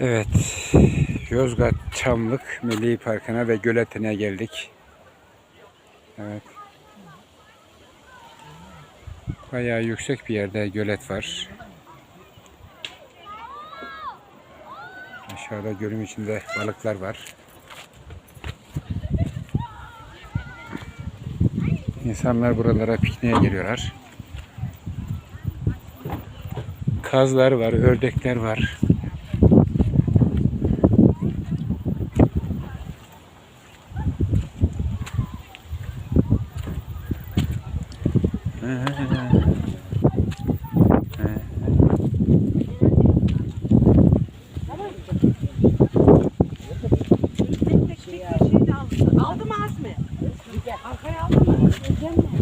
Evet, Yozgat Çamlık Milli Parkı'na ve göletine geldik. Evet. Bayağı yüksek bir yerde gölet var. Aşağıda gölün içinde balıklar var. İnsanlar buralara pikniğe geliyorlar. Kazlar var, ördekler var. Şey aldım az mı? Arkaya aldım mı?